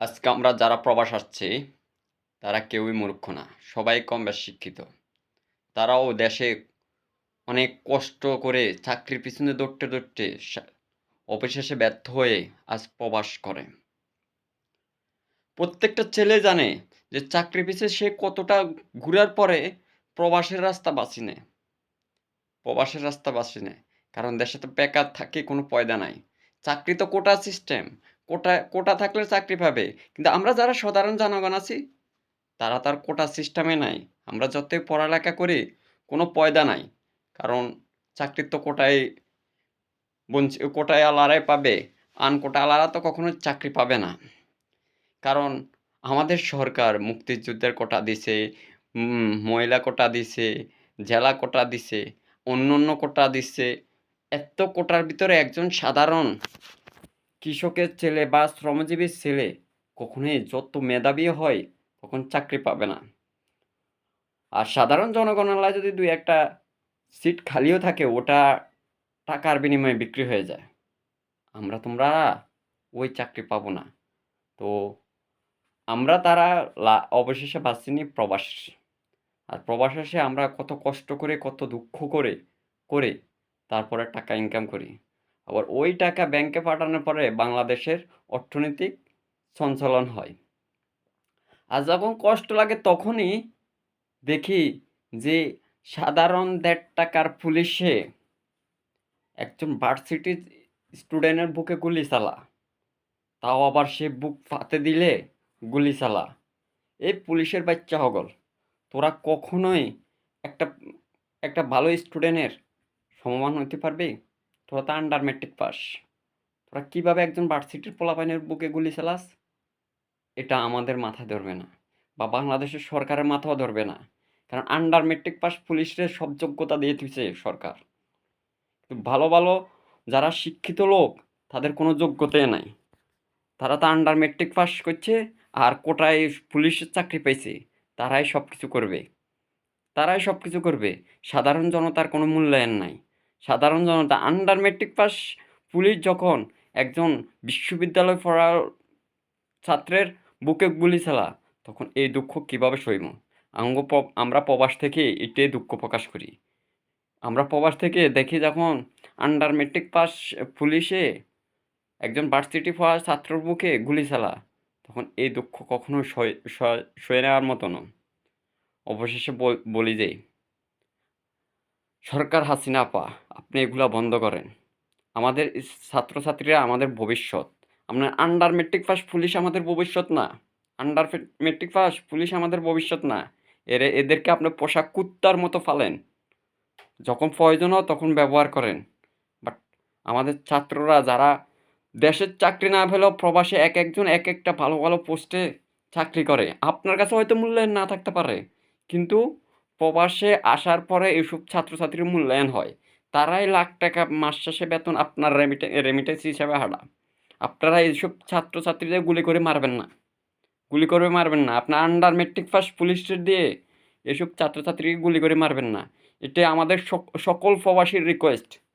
আজকে আমরা যারা প্রবাস আসছি, তারা কেউই মূর্খ না, সবাই কম বেশ শিক্ষিত। তারাও দেশে অনেক কষ্ট করে চাকরির পিছনে দৌড়তে দৌড়তে অবশেষে ব্যর্থ হয়ে আজ প্রবাস করে। প্রত্যেকটা ছেলে জানে যে চাকরি পিছনে সে কতটা ঘুরার পরে প্রবাসের রাস্তা বাছি নেয়। প্রবাসের রাস্তা বাছি নেয়, কারণ দেশে তো বেকার থাকে, কোনো পয়দা নাই। চাকরি তো কোটা সিস্টেম কোটা কোটা থাকলে চাকরি পাবে। কিন্তু আমরা যারা সাধারণ জনগণ আছি, তারা তার কোটা সিস্টেমে নাই। আমরা যতই পড়ালেখা করি, কোনো পয়দা নাই। কারণ চাকরির তো কোটায় বঞ্চি, কোটায় আলারাই পাবে। আন কোটা আলারা তো কখনো চাকরি পাবে না। কারণ আমাদের সরকার মুক্তিযুদ্ধের কোটা দিছে মহিলা কোটা দিছে, জেলা কোটা দিছে অন্য অন্য কোটা দিছে। এত কোটার ভিতরে একজন সাধারণ কৃষকের ছেলে বা শ্রমজীবীর ছেলে কখনোই যত মেধাবী হয় তখন চাকরি পাবে না। আর সাধারণ জনগণের যদি দুই একটা সিট খালিও থাকে, ওটা টাকার বিনিময়ে বিক্রি হয়ে যায়। আমরা তোমরা ওই চাকরি পাবো না। তো আমরা তারা অবশেষে বাঁচছি নি প্রবাস। আর প্রবাস আমরা কত কষ্ট করে, কত দুঃখ করে করে তারপরে টাকা ইনকাম করি। আবার ওই টাকা ব্যাংকে পাঠানোর পরে বাংলাদেশের অর্থনৈতিক সঞ্চালন হয়। আর যখন কষ্ট লাগে তখনই দেখি যে সাধারণ দেড় টাকার পুলিশে একজন ভার্সিটি স্টুডেন্টের বুকে গুলি চালা তাও আবার সে বুক ফাতে দিলে গুলি চালা এই পুলিশের বাচ্চা হগল। তোরা কখনোই একটা একটা ভালো স্টুডেন্টের সমমান হতে পারবি? তোরা তো আন্ডার মেট্রিক পাস। তোরা কীভাবে একজন ভার্সিটির পোলাপাইনের বুকে গুলি চালাস? এটা আমাদের মাথায় ধরবে না। বা বাংলাদেশের সরকারের মাথাও ধরবে না। কারণ আন্ডার মেট্রিক পাস পুলিশের সব যোগ্যতা দিয়ে দিচ্ছে সরকার। ভালো ভালো যারা শিক্ষিত লোক, তাদের কোনো যোগ্যতাই নাই। তারা তো আন্ডার মেট্রিক পাস করছে আর কোটায় পুলিশের চাকরি পাইছে, তারাই সব কিছু করবে। তারাই সব কিছু করবে। সাধারণ জনতার কোনো মূল্যায়ন নাই। সাধারণ জনতা আন্ডার মেট্রিক পাস পুলিশ যখন একজন বিশ্ববিদ্যালয় পড়ার ছাত্রের বুকে গুলি চালা তখন এই দুঃখ কীভাবে সইব? আঙ্গ আমরা প্রবাস থেকে এটাই দুঃখ প্রকাশ করি। আমরা প্রবাস থেকে দেখি যখন আন্ডার মেট্রিক পাস পুলিশে একজন ভার্সিটি পড়া ছাত্রর বুকে গুলি চালা তখন এই দুঃখ কখনো সয়ে নেওয়ার মতো নয়। অবশেষে বলি যে সরকার হাসিনা আপা আপনি এগুলা বন্ধ করেন। আমাদের ছাত্রছাত্রীরা আমাদের ভবিষ্যৎ। আপনার আন্ডার মেট্রিক পাস পুলিশ আমাদের ভবিষ্যৎ না। আন্ডার মেট্রিক পাস পুলিশ আমাদের ভবিষ্যৎ না। এরে, এদেরকে আপনি পোশাক কুত্তার মতো ফালেন। যখন প্রয়োজন হয় তখন ব্যবহার করেন। বাট আমাদের ছাত্ররা যারা দেশের চাকরি না পেলেও প্রবাসে এক একজন এক একটা ভালো ভালো পোস্টে চাকরি করে, আপনার কাছে হয়তো মূল্যায়ন না থাকতে পারে। কিন্তু প্রবাসে আসার পরে এইসব ছাত্রছাত্রীর মূল্যায়ন হয়। তারাই লাখ টাকা মাস শেষে বেতন আপনার রেমিটে রেমিটেন্স হিসাবে হারা। আপনারা এইসব ছাত্রছাত্রীদের গুলি করে মারবেন না। গুলি করে মারবেন না। আপনার আন্ডার মেট্রিক পাস পুলিশের দিয়ে এসব ছাত্রছাত্রীকে গুলি করে মারবেন না। এটা আমাদের সক- সকল প্রবাসীর রিকোয়েস্ট